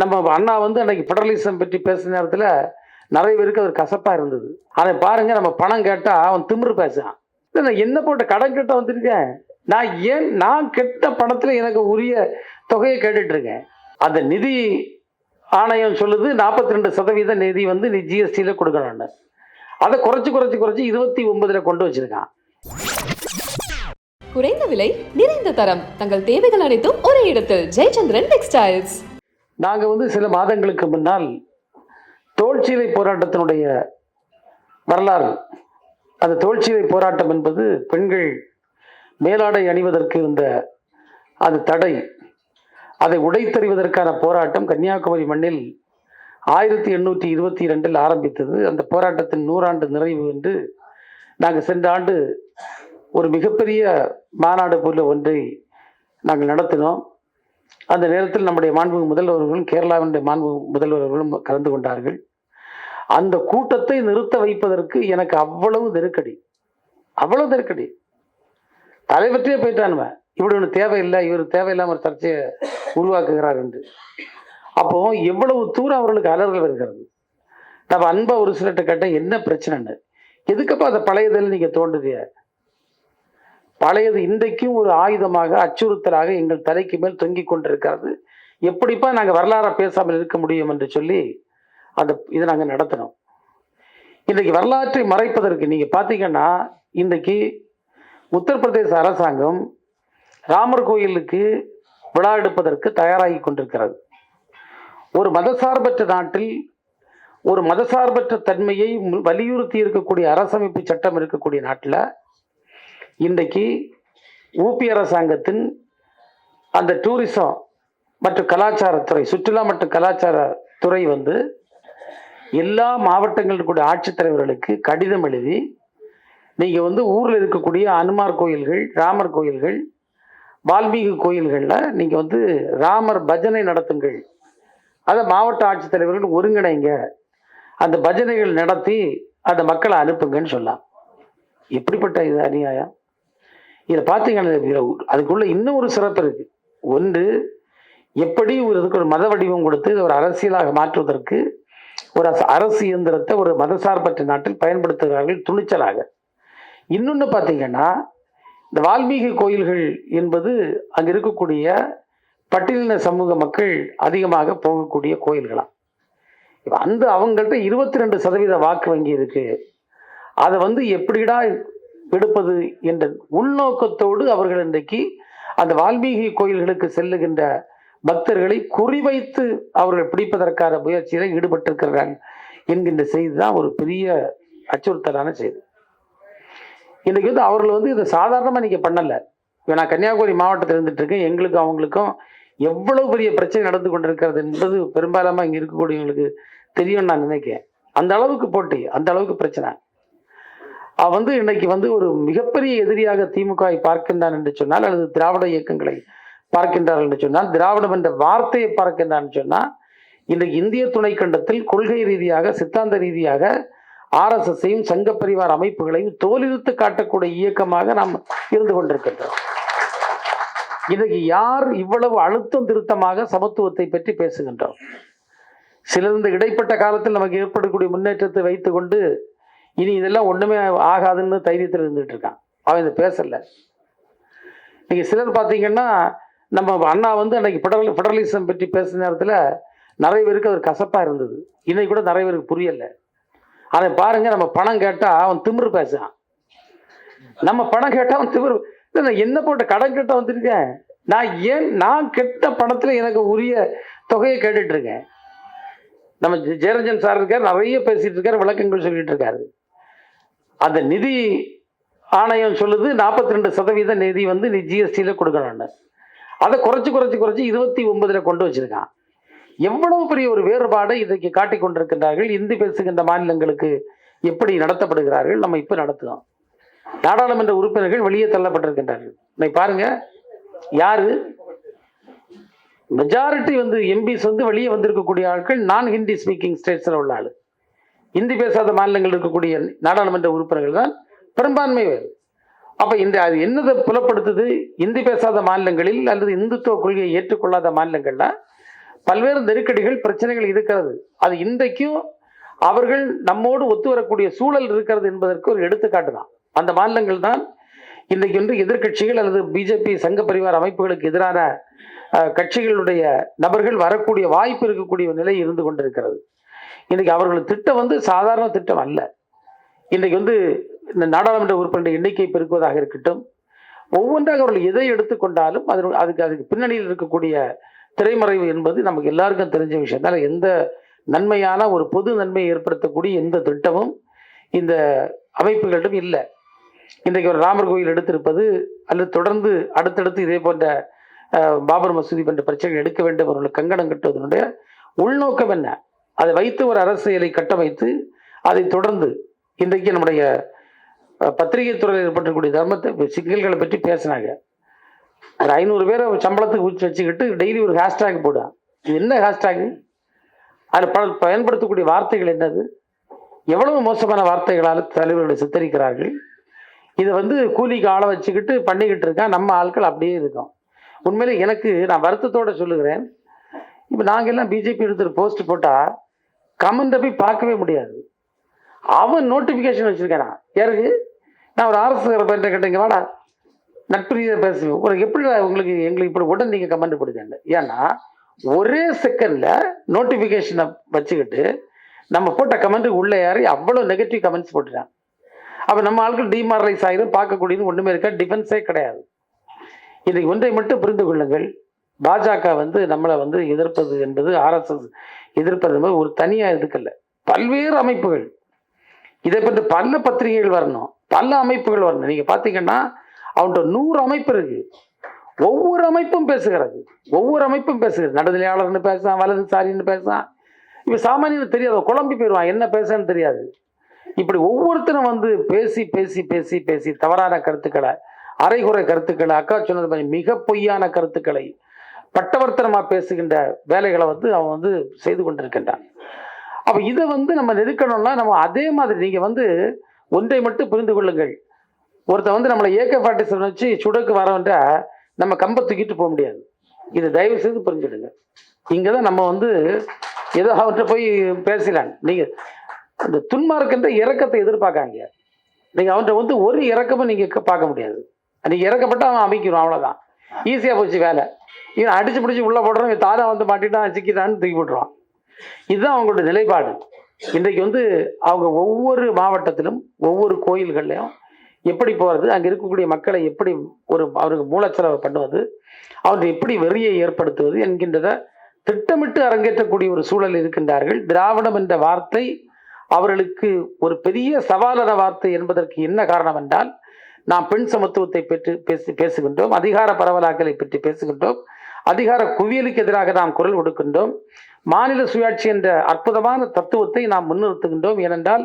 நம்ம அண்ணா வந்து அன்னைக்கு ஃபெடரலிசம் பற்றி பேசுகிற நேரத்தில் நிறைய பேருக்கு அது கசப்பாக இருந்தது. அதை பாருங்க நம்ம பணம் கேட்டால் அவன் திமிரு பேசுகிறான் இல்லை, நான் என்ன போட்ட கடன் கேட்ட வந்திருக்கேன்? நான் ஏன் நான் கெட்ட பணத்தில் எனக்கு உரிய தொகையை கேட்டுட்ருக்கேன் அந்த நிதி ஆணையம் சொல்லுது நாற்பத்தி ரெண்டு சதவீத நிதி வந்து நீ ஜிஎஸ்டியில் கொடுக்கணும்னு அதை குறைச்சி குறைச்சி குறைச்சி இருபத்தி ஒன்பதுல கொண்டு வச்சிருக்கான். குறைந்த விலை நிறைந்த தரம். தங்கள் தேவைகள் அனைத்தும் ஒரே இடத்தில். ஜெயச்சந்திரன் டெக்ஸ்டைல்ஸ் நாங்கள் வந்து சில மாதங்களுக்கு முன்னால் தோல்சீலை போராட்டத்தினுடைய வரலாறு. அந்த தோல்சீலை போராட்டம் என்பது பெண்கள் மேலாடை அணிவதற்கு இருந்த அது தடை. அதை உடைத்தறிவதற்கான போராட்டம் கன்னியாகுமரி மண்ணில் ஆயிரத்தி எண்ணூற்றி இருபத்தி ரெண்டில் ஆரம்பித்தது. அந்த போராட்டத்தின் நூறாண்டு நிறைவு என்று நாங்கள் சென்ற ஆண்டு ஒரு மிகப்பெரிய மாநாடு போல ஒன்றை நாங்கள் நடத்தினோம். அந்த நேரத்தில் நம்முடைய மாண்பு முதல்வர்களும் கேரளாவினுடைய மாண்பு முதல்வர்களும் கலந்து கொண்டார்கள். அந்த கூட்டத்தை நிறுத்த வைப்பதற்கு எனக்கு அவ்வளவு நெருக்கடி. அவ்வளவு நெருக்கடி. தலைவற்றே போயிட்டானுவன் இப்படி ஒன்று தேவையில்லை இவர் தேவையில்லாம ஒரு சர்ச்சையை உருவாக்குகிறார் என்று. அப்போ எவ்வளவு தூரம் அவர்களுக்கு அலர்கள் வருகிறது. நம்ம அன்பா ஒரு சிலர்கிட்ட கேட்டேன் என்ன பிரச்சனைன்னு? எதுக்கப்பா அந்த பழையதில் நீங்க தோன்றுதிய பழையது இன்றைக்கும் ஒரு ஆயுதமாக அச்சுறுத்தலாக எங்கள் தலைக்கு மேல் தொங்கிக் கொண்டிருக்கிறது. எப்படிப்பா நாங்கள் வரலாறை பேசாமல் இருக்க முடியும் என்று சொல்லி அந்த இதை நாங்கள் நடத்தினோம். இன்றைக்கு வரலாற்றை மறைப்பதற்கு நீங்கள் பார்த்தீங்கன்னா இன்றைக்கு உத்தரப்பிரதேச அரசாங்கம் ராமர் கோயிலுக்கு விழா எடுப்பதற்கு தயாராகி கொண்டிருக்கிறது. ஒரு மதசார்பற்ற நாட்டில் ஒரு மதசார்பற்ற தன்மையை வலியுறுத்தி இருக்கக்கூடிய அரசமைப்பு சட்டம் இருக்கக்கூடிய நாட்டில் இன்றைக்கு ஊபி அரசாங்கத்தின் அந்த டூரிசம் மற்றும் கலாச்சாரத்துறை சுற்றுலா மற்றும் கலாச்சார துறை வந்து எல்லா மாவட்டங்களில் கூடிய ஆட்சித்தலைவர்களுக்கு கடிதம் எழுதி நீங்கள் வந்து ஊரில் இருக்கக்கூடிய அனுமார் கோயில்கள் ராமர் கோயில்கள் வால்மீகி கோயில்களில் நீங்கள் வந்து ராமர் பஜனை நடத்துங்கள். அதை மாவட்ட ஆட்சித்தலைவர்கள் ஒருங்கிணைங்க. அந்த பஜனைகள் நடத்தி அந்த மக்களை அனுப்புங்கன்னு சொல்லலாம் எப்படிப்பட்ட இது அநியாயம்? இதில் பார்த்தீங்கன்னா அதுக்குள்ள இன்னும் ஒரு சிறப்பு இருக்கு. ஒன்று எப்படி ஒரு இதுக்கு ஒரு மத வடிவம் கொடுத்து ஒரு அரசியலாக மாற்றுவதற்கு ஒரு அரசு- அரசு இயந்திரத்தை ஒரு மதசார்பற்ற நாட்டில் பயன்படுத்துகிறார்கள் துணிச்சலாக. இன்னொன்று பார்த்தீங்கன்னா இந்த வால்மீகி கோயில்கள் என்பது அங்கே இருக்கக்கூடிய பட்டியலின சமூக மக்கள் அதிகமாக போகக்கூடிய கோயில்களாம் இப்போ அந்த அவங்கள்ட்ட இருபத்தி ரெண்டு சதவீத வாக்கு வங்கி இருக்கு. அதை வந்து எப்படிடா எடுப்பது என்ற உள்நோக்கத்தோடு அவர்கள் இன்றைக்கு அந்த வால்மீகி கோயில்களுக்கு செல்லுகின்ற பக்தர்களை குறிவைத்து அவர்கள் பிடிப்பதற்கான முயற்சியில் ஈடுபட்டிருக்கிறார்கள் என்கின்ற செய்தி தான் ஒரு பெரிய அச்சுறுத்தலான செய்தி. இன்னைக்கு வந்து அவர்கள் வந்து இதை சாதாரணமாக நீங்கள் பண்ணலை. இப்போ நான் கன்னியாகுமரி மாவட்டத்தில் இருந்துட்டு இருக்கேன் எங்களுக்கும் அவங்களுக்கும் எவ்வளவு பெரிய பிரச்சனை நடந்து கொண்டிருக்கிறது என்பது பெரும்பாலாமல் இங்கே இருக்கக்கூடியவங்களுக்கு தெரியும்னு நான் நினைக்கிறேன். அந்த அளவுக்கு போட்டி அந்த அளவுக்கு பிரச்சனை. அவ வந்து இன்னைக்கு வந்து ஒரு மிகப்பெரிய எதிரியாக திமுகவை பார்க்கின்றான் என்று சொன்னால் அல்லது திராவிட இயக்கங்களை பார்க்கின்றார்கள் என்று சொன்னால் திராவிடம் என்ற வார்த்தையை பார்க்கின்றான் சொன்னால் இன்றைக்கு இந்திய துணைக்கண்டத்தில் கொள்கை ரீதியாக சித்தாந்த ரீதியாக ஆர்எஸ்எஸ்ஸையும் சங்க பரிவார் அமைப்புகளையும் தோலிருத்து காட்டக்கூடிய இயக்கமாக நாம் இருந்து கொண்டிருக்கின்றோம். இன்றைக்கு யார் இவ்வளவு அழுத்தம் திருத்தமாக சமத்துவத்தை பற்றி பேசுகின்றோம்? சிலர் இந்த இடைப்பட்ட காலத்தில் நமக்கு ஏற்படக்கூடிய முன்னேற்றத்தை வைத்துக்கொண்டு இனி இதெல்லாம் ஒன்றுமே ஆகாதுன்னு தைரியத்தில் இருந்துகிட்டு இருக்கான் அவன் இதை பேசலை. நீங்கள் சிலர் பார்த்தீங்கன்னா நம்ம அண்ணா வந்து அன்னைக்கு ஃபெடரல் ஃபெடரலிசம் பற்றி பேசுன நேரத்தில் நிறைய பேருக்கு அது கசப்பாக இருந்தது. இன்னைக்கு கூட நிறைய பேருக்கு புரியலை. அதை பாருங்கள் நம்ம பணம் கேட்டால் அவன் திமிரு பேசுகிறான் நம்ம பணம் கேட்டால் அவன் திமிரு இல்லை, நான் என்ன போட்ட கடன் கேட்டால் வந்திருக்கேன்? நான் ஏன் நான் கெட்ட பணத்தில் எனக்கு உரிய தொகையை கேட்டுட்ருக்கேன் நம்ம ஜெ- ஜெயரஞ்சன் சார் இருக்கார் நிறைய பேசிகிட்டு இருக்கார் விளக்கங்கள் சொல்லிகிட்டு இருக்காரு. அந்த நிதி ஆணையம் சொல்லுது நாற்பத்தி ரெண்டு சதவீத நிதி வந்து நீ ஜிஎஸ்டியில் கொடுக்கணும்னு. அதை குறைச்சி குறைச்சி குறைச்சி இருபத்தி ஒன்பதில் கொண்டு வச்சிருக்கான். எவ்வளவு பெரிய ஒரு வேறுபாடை இன்றைக்கு காட்டிக் கொண்டிருக்கின்றார்கள்? இந்தி பேசுகின்ற மாநிலங்களுக்கு எப்படி நடத்தப்படுகிறார்கள்? நம்ம இப்போ நடத்துகிறோம் நாடாளுமன்ற உறுப்பினர்கள் வெளியே தள்ளப்பட்டிருக்கின்றார்கள். இன்னைக்கு பாருங்க யாரு? மெஜாரிட்டி வந்து எம்பிஸ் வந்து வெளியே வந்திருக்கக்கூடிய ஆட்கள் நான் ஹிந்தி ஸ்பீக்கிங் ஸ்டேட்ஸில் உள்ள ஆள். இந்தி பேசாத மாநிலங்கள் இருக்கக்கூடிய நாடாளுமன்ற உறுப்பினர்கள் தான் பெரும்பான்மை வேறு. அப்போ இந்த அது என்னதை புலப்படுத்துது? இந்தி பேசாத மாநிலங்களில் அல்லது இந்துத்துவ கொள்கையை ஏற்றுக்கொள்ளாத மாநிலங்கள்ல பல்வேறு நெருக்கடிகள் பிரச்சனைகள் இருக்கிறது. அது இன்றைக்கும் அவர்கள் நம்மோடு ஒத்து வரக்கூடிய சூழல் இருக்கிறது என்பதற்கு ஒரு எடுத்துக்காட்டு தான். அந்த மாநிலங்கள் தான் இன்றைக்கு வந்து எதிர்க்கட்சிகள் அல்லது பிஜேபி சங்க பரிவார அமைப்புகளுக்கு எதிரான கட்சிகளுடைய நபர்கள் வரக்கூடிய வாய்ப்பு இருக்கக்கூடிய நிலை இருந்து கொண்டிருக்கிறது. இன்றைக்கு அவர்கள் திட்டம் வந்து சாதாரண திட்டம் அல்ல. இன்றைக்கு வந்து இந்த நாடாளுமன்ற உறுப்பினர் எண்ணிக்கை பெருக்குவதாக இருக்கட்டும் ஒவ்வொன்றாக அவர்கள் எதை எடுத்துக்கொண்டாலும் அது அதுக்கு அதுக்கு பின்னணியில் இருக்கக்கூடிய திரைமறைவு என்பது நமக்கு எல்லாருக்கும் தெரிஞ்ச விஷயம். அதனால் எந்த நன்மையான ஒரு பொது நன்மையை ஏற்படுத்தக்கூடிய எந்த திட்டமும் இந்த அமைப்புகளிடம் இல்லை. இன்றைக்கு ஒரு ராமர் கோயில் எடுத்திருப்பது அல்லது தொடர்ந்து அடுத்தடுத்து இதே போன்ற பாபர் மசூதி போன்ற பிரச்சனைகள் எடுக்க வேண்டும் அவர்களுக்கு கங்கணம் கட்டுவதனுடைய உள்நோக்கம் என்ன? அதை வைத்து ஒரு அரசியலை கட்டமைத்து அதை தொடர்ந்து இன்றைக்கு நம்முடைய பத்திரிகை துறையில் ஏற்பட்டக்கூடிய தர்மத்தை சிக்கல்களை பற்றி பேசினாங்க. ஒரு ஐநூறு பேரை சம்பளத்துக்கு வச்சு வச்சுக்கிட்டு டெய்லி ஒரு ஹேஷ்டேக் போடுவான் இது என்ன ஹேஷ்டேக்? அதில் பல பயன்படுத்தக்கூடிய வார்த்தைகள் என்னது? எவ்வளவு மோசமான வார்த்தைகளால் தலைவர்களை சித்தரிக்கிறார்கள்? இதை வந்து கூலிக்கு ஆளை வச்சுக்கிட்டு பண்ணிக்கிட்டு இருக்கான். நம்ம ஆட்கள் அப்படியே இருக்கோம். உண்மையிலே எனக்கு நான் வருத்தத்தோடு சொல்லுகிறேன். இப்போ நாங்கள் எல்லாம் பிஜேபி எடுத்துகிட்டு போஸ்ட் போட்டால் கமெண்ட்டை போய் பார்க்கவே முடியாது. அவன் நோட்டிஃபிகேஷன் வச்சிருக்கான்? யாருக்கு நான் ஒரு அரசு பேர்கிட்ட கேட்டேங்க வாடா நட்பு ரீதியாக பேசுவேன் ஒரு எப்படி உங்களுக்கு எங்களுக்கு இப்படி உடனே நீங்கள் கமெண்ட் போடுங்க ஏன்னா ஒரே செகண்டில் நோட்டிஃபிகேஷனை வச்சுக்கிட்டு நம்ம போட்ட கமெண்ட்டுக்கு உள்ளே யாரி அவ்வளோ நெகட்டிவ் கமெண்ட்ஸ் போட்டுட்டான். அப்போ நம்ம ஆட்கள் டிமாரலைஸ் ஆகிடும் பார்க்கக்கூடியது ஒன்றுமே இருக்கா டிஃபென்ஸே கிடையாது. இன்றைக்கு ஒன்றை மட்டும் புரிந்து கொள்ளுங்கள். பாஜக வந்து நம்மளை வந்து எதிர்ப்பது என்பது ஆர்எஸ்எஸ் எதிர்ப்பது ஒரு தனியாக இதுக்கல்ல பல்வேறு அமைப்புகள். இதை பற்றி பல பத்திரிகைகள் வரணும். பல அமைப்புகள் வரணும். நீங்கள் பார்த்தீங்கன்னா அவன்கிட்ட நூறு அமைப்பு இருக்கு. ஒவ்வொரு அமைப்பும் பேசுகிறது. ஒவ்வொரு அமைப்பும் பேசுகிறது. நடுநிலையாளர்னு பேசுறான் வலதுசாரின்னு பேசுறான். இப்போ சாமானியம் தெரியாது. குழம்பி போயிடுவான். என்ன பேசுன்னு தெரியாது. இப்படி ஒவ்வொருத்தரும் வந்து பேசி பேசி பேசி பேசி தவறான கருத்துக்களை அரைகுறை கருத்துக்களை அக்கா சொன்னது மாதிரி மிக பொய்யான கருத்துக்களை பட்டவர்த்தனமா பேசுகின்ற வேலைகளை வந்து அவன் வந்து செய்து கொண்டிருக்கின்றான். அப்ப இதை வந்து நம்ம நெருக்கணும்னா நம்ம அதே மாதிரி நீங்க வந்து ஒன்றை மட்டும் புரிந்து கொள்ளுங்கள். ஒருத்தன் வந்து நம்மளை ஏக ஃபார்ட்டி வச்சு சுடக்கு வரவன்றா நம்ம கம்பை தூக்கிட்டு போக முடியாது. இதை தயவு செய்து புரிஞ்சுடுங்க இங்கே தான் நம்ம வந்து ஏதோ அவர்கிட்ட போய் பேசலாம் நீங்கள் அந்த துன்மார்க்கின்ற இறக்கத்தை எதிர்பார்க்காங்க நீங்கள் அவன்கிட்ட வந்து ஒரு இறக்கமும் நீங்கள் பார்க்க முடியாது. நீங்கள் இறக்கப்பட்டா அவன் அமைக்கணும் அவ்வளோதான் ஈஸியாக போச்சு வேலை. இவன் அடிச்சு பிடிச்சி உள்ளே போடுறோம் இவன் தானே வந்து மாட்டிட்டான் சிக்கிட்டான்னு தூக்கி போட்டுருவான். இதுதான் அவங்களோட நிலைப்பாடு. இன்றைக்கு வந்து அவங்க ஒவ்வொரு மாவட்டத்திலும் ஒவ்வொரு கோயில்கள்லையும் எப்படி போகிறது அங்கே இருக்கக்கூடிய மக்களை எப்படி ஒரு அவருக்கு மூலச்செலவு பண்ணுவது அவர்கள் எப்படி வெறியை ஏற்படுத்துவது என்கின்றத திட்டமிட்டு அரங்கேற்றக்கூடிய ஒரு சூழல் இருக்கின்றார்கள். திராவிடம் என்ற வார்த்தை அவர்களுக்கு ஒரு பெரிய சவாலான வார்த்தை என்பதற்கு என்ன காரணம் என்றால் நாம் பெண் சமத்துவத்தை பெற்று பேசி பேசுகின்றோம் அதிகார பரவலாக்கலை பற்றி பேசுகின்றோம். அதிகார குவியலுக்கு எதிராக நாம் குரல் கொடுக்கின்றோம். மாநில சுயாட்சி என்ற அற்புதமான தத்துவத்தை நாம் முன்னிறுத்துகின்றோம். ஏனென்றால்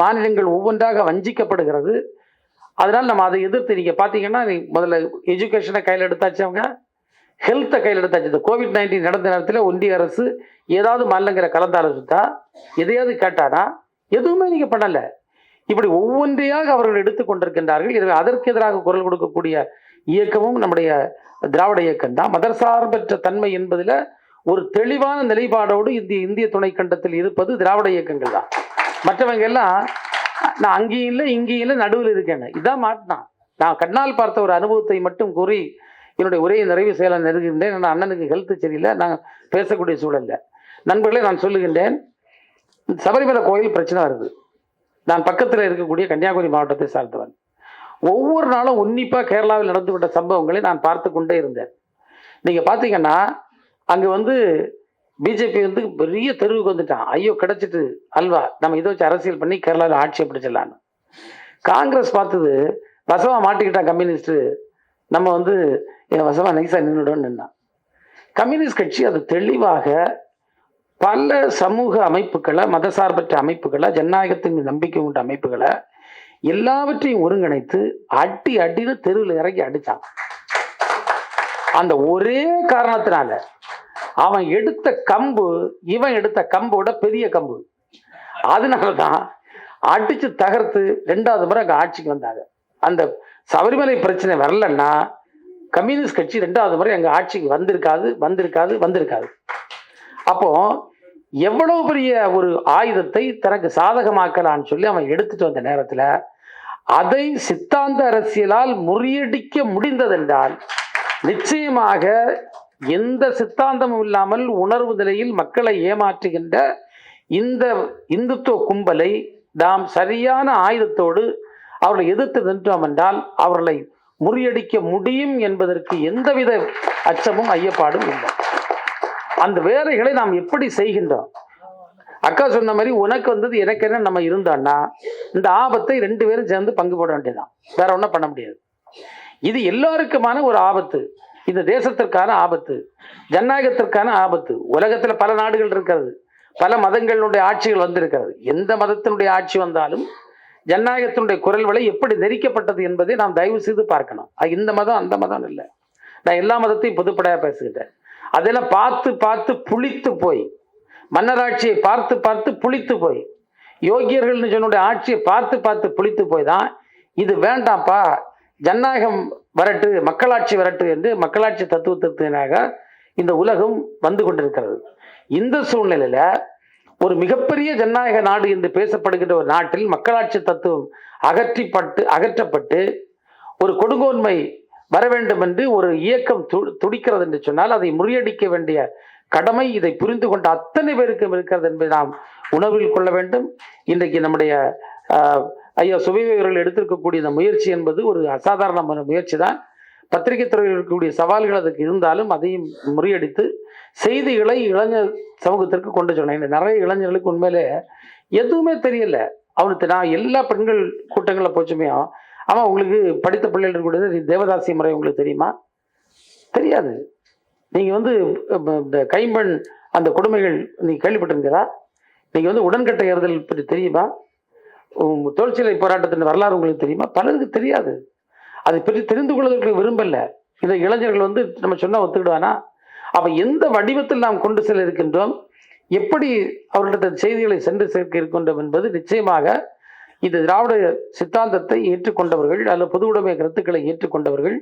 மாநிலங்கள் ஒவ்வொன்றாக வஞ்சிக்கப்படுகிறது. அதனால் நம்ம அதை எதிர்த்து நீங்கள் பார்த்தீங்கன்னா நீ முதல்ல எஜுகேஷனை கையில் எடுத்தாச்சு அவங்க. ஹெல்த்தை கையில் எடுத்தாச்சு. இந்த கோவிட் நைன்டீன் நடந்த நேரத்தில் ஒன்றிய அரசு ஏதாவது மாநிலங்களை கலந்தாலோசித்தா எதையாவது கேட்டானா எதுவுமே நீங்கள் பண்ணலை. இப்படி ஒவ்வொன்றையாக அவர்கள் எடுத்துக்கொண்டிருக்கின்றார்கள் எனவே அதற்கு எதிராக குரல் கொடுக்கக்கூடிய இயக்கமும் நம்முடைய திராவிட இயக்கம் தான். மதர்சார்பற்ற தன்மை என்பதில் ஒரு தெளிவான நிலைப்பாடோடு இந்திய இந்திய துணைக்கண்டத்தில் இருப்பது திராவிட இயக்கங்கள் தான். மற்றவங்க எல்லாம் நான் அங்கேயும் இல்லை இங்கேயும் இல்லை நடுவில் இருக்கேன் இதான் மாட்டினான் நான் கண்ணால் பார்த்த ஒரு அனுபவத்தை மட்டும் கூறி என்னுடைய உரையை நிறைவு செய்யலாம் நெருங்குகின்றேன் நான் அண்ணனுக்கு ஹெல்த் சரியில்லை. நான் பேசக்கூடிய சூழல்ல. நண்பர்களே நான் சொல்லுகின்றேன் சபரிமலை கோயில் பிரச்சனை வருது. நான் பக்கத்தில் இருக்கக்கூடிய கன்னியாகுமரி மாவட்டத்தை சார்ந்தவன். ஒவ்வொரு நாளும் உன்னிப்பாக கேரளாவில் நடந்துவிட்ட சம்பவங்களை நான் பார்த்து கொண்டே இருந்தேன். நீங்கள் பார்த்தீங்கன்னா அங்கே வந்து பிஜேபி வந்து பெரிய தெருவுக்கு வந்துட்டான். ஐயோ கிடச்சிட்டு அல்வா. நம்ம இதை வச்சு அரசியல் பண்ணி கேரளாவில் ஆட்சியை பிடிச்சிடலான்னு காங்கிரஸ் பார்த்தது வசமாக மாட்டிக்கிட்டான் கம்யூனிஸ்ட்டு. நம்ம வந்து என் வசமாக நைஸாக நின்றுடன்னு நின்னான். கம்யூனிஸ்ட் கட்சி அது தெளிவாக பல சமூக அமைப்புகளை மதசார்பற்ற அமைப்புகளை ஜனநாயகத்தின் நம்பிக்கை உண்ட அமைப்புகளை எல்லாவற்றையும் ஒருங்கிணைத்து அடி அடின்னு தெருவில் இறங்கி அடித்தான் அந்த ஒரே காரணத்தினால அவன் எடுத்த கம்பு இவன் எடுத்த கம்போட பெரிய கம்பு. அதனால தான் அடிச்சு தகர்த்து ரெண்டாவது முறை அங்கே ஆட்சிக்கு வந்தாங்க. அந்த சபரிமலை பிரச்சனை வரலன்னா கம்யூனிஸ்ட் கட்சி ரெண்டாவது முறை அங்கே ஆட்சிக்கு வந்திருக்காது வந்திருக்காது வந்திருக்காது. அப்போ எவ்வளவு பெரிய ஒரு ஆயுதத்தை தனக்கு சாதகமாக்கலான்னு சொல்லி அவன் எடுத்துட்டு வந்த நேரத்துல அதை சித்தாந்த அரசியலால் முறியடிக்க முடிந்ததென்றால் நிச்சயமாக எந்த சித்தாந்தமும் இல்லாமல் உணர்வு நிலையில் மக்களை ஏமாற்றுகின்ற இந்த இந்துத்துவ கும்பலை நாம் சரியான ஆயுதத்தோடு அவர்களை எதிர்த்து நின்றோம் என்றால் அவர்களை முறியடிக்க முடியும் என்பதற்கு எந்தவித அச்சமும் ஐயப்பாடும் இல்லை. அந்த வேலைகளை நாம் எப்படி செய்கின்றோம்? அக்கா சொன்ன மாதிரி உனக்கு வந்தது எனக்கு என்ன நம்ம இருந்தோம்னா இந்த ஆபத்தை ரெண்டு பேரும் சேர்ந்து பங்கு போட வேண்டியதுதான். வேற ஒன்றும் பண்ண முடியாது. இது எல்லாருக்குமான ஒரு ஆபத்து. இந்த தேசத்திற்கான ஆபத்து. ஜனநாயகத்திற்கான ஆபத்து. உலகத்தில் பல நாடுகள் இருக்கிறது. பல மதங்களுடைய ஆட்சிகள் வந்திருக்கிறது. எந்த மதத்தினுடைய ஆட்சி வந்தாலும் ஜனநாயகத்தினுடைய குரல் வலை எப்படி நெரிக்கப்பட்டது என்பதை நாம் தயவு செய்து பார்க்கணும். அது இந்த மதம் அந்த மதம் இல்லை. நான் எல்லா மதத்தையும் பொதுப்படையாக பேசுகிட்டேன் அதெல்லாம் பார்த்து பார்த்து புளித்து போய். மன்னராட்சியை பார்த்து பார்த்து புளித்து போய். யோகியர்கள்னு சொன்னுடைய ஆட்சியை பார்த்து பார்த்து புளித்து போய் தான் இது வேண்டாம்ப்பா. ஜனநாயகம் வரட்டு மக்களாட்சி வரட்டு என்று மக்களாட்சி தத்துவத்தினாக இந்த உலகம் வந்து கொண்டிருக்கிறது. இந்த சூழ்நிலையில் ஒரு மிகப்பெரிய ஜனநாயக நாடு என்று பேசப்படுகின்ற ஒரு நாட்டில் மக்களாட்சி தத்துவம் அகற்றிப்பட்டு அகற்றப்பட்டு ஒரு கொடுங்கோன்மை வர வேண்டும் என்று ஒரு இயக்கம் து- துடிக்கிறது என்று சொன்னால் அதை முறியடிக்க வேண்டிய கடமை இதை புரிந்து கொண்ட அத்தனை பேருக்கும் இருக்கிறது என்பதை நாம் உணர்வில் கொள்ள வேண்டும். இன்றைக்கு நம்முடைய ஐயா சுவைவர்கள் எடுத்திருக்கக்கூடிய இந்த முயற்சி என்பது ஒரு அசாதாரணமான முயற்சி தான் பத்திரிகை துறையில் இருக்கக்கூடிய சவால்கள் அதுக்கு இருந்தாலும் அதையும் முறியடித்து செய்திகளை இளைஞர் சமூகத்திற்கு கொண்டு சொன்னேன் நிறைய இளைஞர்களுக்கு உண்மையிலே எதுவுமே தெரியல. அவனுக்கு நான் எல்லா பெண்கள் கூட்டங்களில் போச்சுமே ஆமாம் உங்களுக்கு படித்த பிள்ளைகள் கூட தேவதாசி முறை உங்களுக்கு தெரியுமா? தெரியாது. நீங்கள் வந்து இந்த கைம்பெண் அந்த கொடுமைகள் நீங்கள் கேள்விப்பட்டிருந்தீரா நீங்கள் வந்து உடன்கட்டை ஏறுதல் பற்றி தெரியுமா? உங்கள் தொழிற்சிலை போராட்டத்தின் வரலாறு உங்களுக்கு தெரியுமா? பலருக்கு தெரியாது. அதை பற்றி தெரிந்து கொள்வதற்கு விரும்பல. இதை இளைஞர்கள் வந்து நம்ம சொன்னால் ஒத்துக்கிடுவானா? அப்போ எந்த வடிவத்தில் நாம் கொண்டு செல்ல இருக்கின்றோம்? எப்படி அவர்களிடத்த செய்திகளை சென்று சேர்க்க இருக்கின்றோம் என்பது நிச்சயமாக இந்த திராவிட சித்தாந்தத்தை ஏற்றுக்கொண்டவர்கள் அல்லது பொது உடைமை கருத்துக்களை ஏற்றுக்கொண்டவர்கள்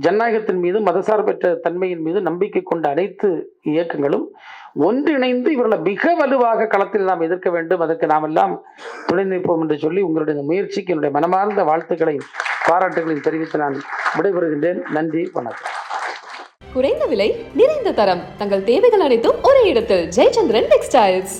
ஜனநாயகத்தின் மீது மதசார்பற்ற தன்மையின் மீது நம்பிக்கை கொண்ட அனைத்து இயக்கங்களும் ஒன்றிணைந்து இவர்களை மிக வலுவாக களத்தில் நாம் எதிர்க்க வேண்டும். அதற்கு நாம் எல்லாம் துணை நிற்போம் என்று சொல்லி உங்களுடைய முயற்சிக்கு என்னுடைய மனமார்ந்த வாழ்த்துக்களையும் பாராட்டுகளையும் தெரிவித்து நான் விடைபெறுகின்றேன். நன்றி வணக்கம். குறைந்த விலை நிறைந்த தரம். தங்கள் தேவைகள் அனைத்தும் ஒரே இடத்தில். ஜெயச்சந்திரன் டெக்ஸ்டைல்ஸ்.